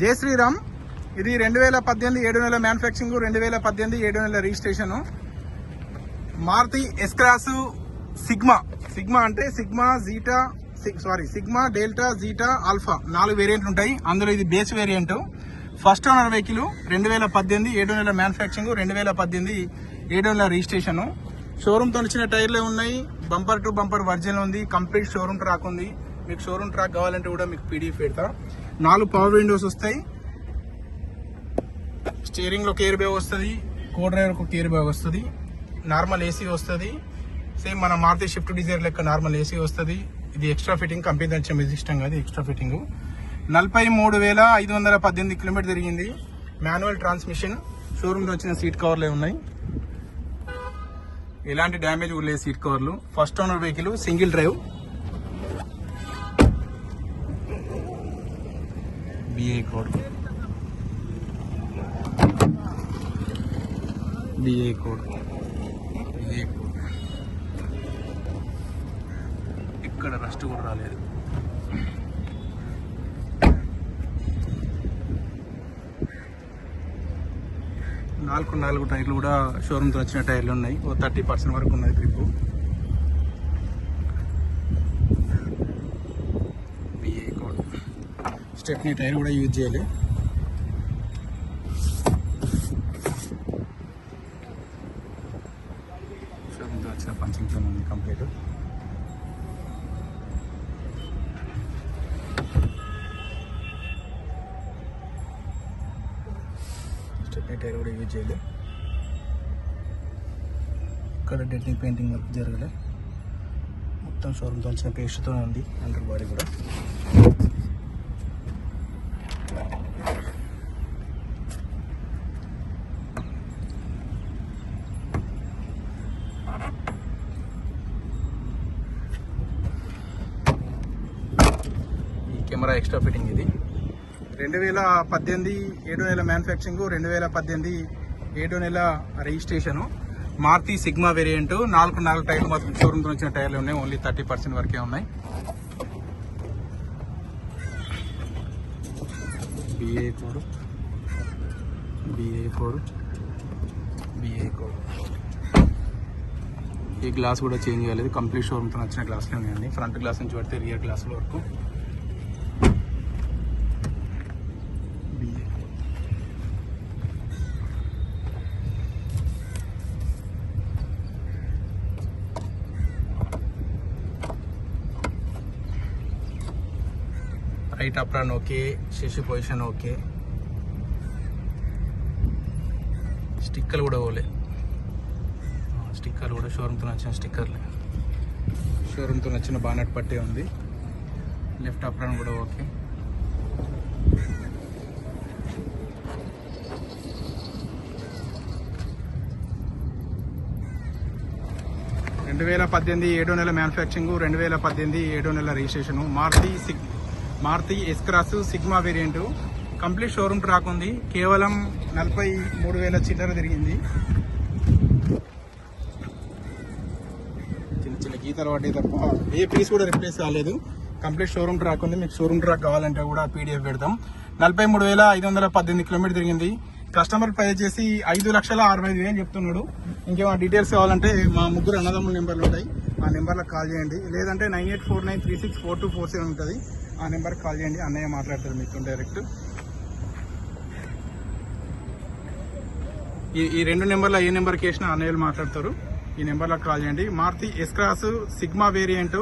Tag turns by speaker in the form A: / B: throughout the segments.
A: జై శ్రీరామ్. ఇది రెండు వేల పద్దెనిమిది ఏడు నెలల మ్యానుఫ్యాక్చరింగ్ రెండు వేల పద్దెనిమిది ఏడు నెలల registration Maruti S Cross sigma sigma అంటే sigma zeta sorry sigma delta zeta alpha నాలుగు వేరియంట్లు ఉంటాయి. అందులో ఇది base variant first owner vehicle రెండు వేల పద్దెనిమిది ఏడు నెలల మ్యానుఫ్యాక్చరింగ్ రెండు వేల పద్దెనిమిది ఏడు నెలల రిజిస్ట్రేషన్ షోరూమ్తో వచ్చిన టైర్లే ఉన్నాయి. బంపర్ టు బంపర్ వర్జన్ ఉంది. కంప్లీట్ షోరూమ్ ట్రాక్ ఉంది. మీకు షోరూమ్ ట్రాక్ కావాలంటే కూడా మీకు పీడిఎఫ్ పెడతా. నాలుగు పవర్ విండోస్ వస్తాయి. స్టీరింగ్లో కేర్ బ్యాగ్ వస్తుంది. కో డ్రైవర్కు కేర్ బ్యాగ్ వస్తుంది నార్మల్ ఏసీ వస్తుంది. సేమ్ మన మారుతి షిఫ్ట్ డిజైర్ లెక్క నార్మల్ ఏసీ వస్తుంది. ఇది ఎక్స్ట్రా ఫిట్టింగ్ కంపెనీ తెచ్చిన ఇష్టం కాదు ఎక్స్ట్రా ఫిట్టింగ్ నలభై మూడు వేల ఐదు వందల పద్దెనిమిది కిలోమీటర్ తిరిగింది. మాన్యువల్ ట్రాన్స్మిషన్ షోరూమ్లో వచ్చిన సీట్ కవర్లే ఉన్నాయి. ఎలాంటి డ్యామేజ్ కూడా లేదు సీట్ కవర్లు first owner vehicle single drive BA code. BA code. BA code. ఇక్కడ రస్ట్ కూడా రాలేదు. నాలుగు నాలుగు టైర్లు కూడా షోరూమ్తో వచ్చిన టైర్లు ఉన్నాయి. ఓ థర్టీ పర్సెంట్ వరకు ఉన్నది grip B A code stepney tyre కూడా యూజ్ చేయాలి. షోరూమ్తో వచ్చిన పంచింగ్తో ఉంది కంప్లీట్. స్టెప్నీ టైర్ కూడా యూజ్ చేయాలి. ఇక్కడ డెట్టింగ్ పెయింటింగ్ వర్క్ జరగలే. మొత్తం షోరూమ్తో వచ్చిన పేస్ట్తో ఉంది అండర్ బాడీ కూడా. ఈ కెమెరా ఎక్స్ట్రా ఫిట్టింగ్ ఇది. రెండు వేల పద్దెనిమిది ఏడు నెల మ్యానుఫ్యాక్చరింగ్ రెండు వేల పద్దెనిమిది ఏడు నెల రిజిస్ట్రేషన్ మారుతి సిగ్మా వేరియంట్ నాలుగు నాలుగు టైర్లు మాత్రం షోరూమ్ వచ్చిన టైర్లు ఉన్నాయి. ఓన్లీ థర్టీ పర్సెంట్ వరకే ఉన్నాయి. B A code B A code B A code ఈ గ్లాస్ కూడా చేంజ్ చేయలేదు కంప్లీట్ షోరూమ్తో వచ్చిన గ్లాసులు ఉన్నాయండి. ఫ్రంట్ గ్లాస్ నుంచి పడితే రియర్ గ్లాసుల వరకు. B A right apron okay శిశు పొజిషన్ ఓకే స్టిక్కలు కూడా పోలే. స్టిక్కర్లు కూడా షోరూమ్తో నచ్చిన స్టిక్కర్లే. షోరూమ్తో నచ్చిన బానట్ పట్టే ఉంది. లెఫ్ట్ అప్రాన్ కూడా ఓకే. రెండు వేల పద్దెనిమిది ఏడో నెల మ్యానుఫ్యాక్చరింగ్ రెండు వేల పద్దెనిమిది ఏడో నెల registration. Maruti సిగ్ Maruti S Cross Sigma variant. Complete showroom track ఉంది. కేవలం నలభై మూడు వేల చిల్లర తిరిగింది. చిన్న చిన్న గీతలు తప్ప ఏ పీస్ కూడా రిప్లేస్ కాలేదు. కంప్లీట్ షోరూమ్ ట్రాక్ ఉంది. మీకు షోరూమ్ ట్రాక్ కావాలంటే కూడా పీడిఎఫ్ పెడతాం. నలభై మూడు వేల ఐదు వందల పద్దెనిమిది కిలోమీటర్ తిరిగింది. కస్టమర్ పే చేసి ఐదు లక్షల అరవై ఐదు వేలు చెప్తున్నాడు. ఇంకేమైనా డీటెయిల్స్ కావాలంటే మా ముగ్గురు అన్నదమ్ముల నెంబర్లు ఉంటాయి. ఆ నెంబర్లకు కాల్ చేయండి. లేదంటే nine eight four nine three six four two four seven ఉంటుంది. ఆ నెంబర్కి కాల్ చేయండి. అన్నయ్య మాట్లాడతారు మీకు డైరెక్ట్ ఈ ఈ రెండు నెంబర్లో ఏ నెంబర్కి వేసినా అన్నయ్యలు మాట్లాడతారు. ఈ నెంబర్లకు కాల్ చేయండి. Maruti S Cross Sigma variant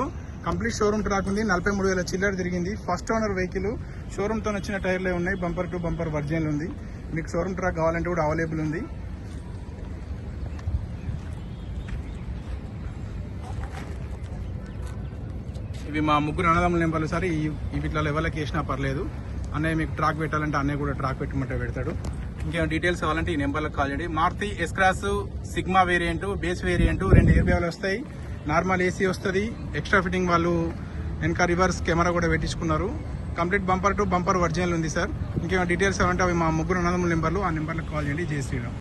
A: complete showroom track ఉంది నలభై మూడు వేల చిల్లర తిరిగింది. ఫస్ట్ ఓనర్ వెహికల్ షోరూమ్తో వచ్చిన టైర్లే ఉన్నాయి. బంపర్ టు బంపర్ వర్జన్లు ఉంది. మీకు షోరూమ్ ట్రాక్ కావాలంటే కూడా అవైలబుల్ ఉంది. ఇవి మా ముగ్గురు అన్నదమ్ముల నెంబర్లు సార్. ఈ వీటిలో ఎవరికి వేసినా పర్లేదు. అన్నయ్య మీకు ట్రాక్ పెట్టాలంటే అన్నయ్య కూడా ట్రాక్ పెట్టమంటే పెడతాడు. ఇంకేమైనా డీటెయిల్స్ కావాలంటే ఈ నెంబర్లకు కాల్ చేయండి. Maruti S Cross Sigma variant base variant రెండు ఎయిర్ బ్యాగులు వస్తాయి నార్మల్ ఏసీ వస్తుంది. ఎక్స్ట్రా ఫిట్టింగ్ వాళ్ళు వెనక రివర్స్ కెమెరా కూడా పెట్టించుకున్నారు. Complete bumper to bumper original ఉంది సార్ ఇంకేమైనా డీటెయిల్స్ కావాలంటే అవి మా ముగ్గురు అన్నదమ్ముల నెంబర్లు ఆ నెంబర్లకు కాల్ చేయండి. జై శ్రీరామ్.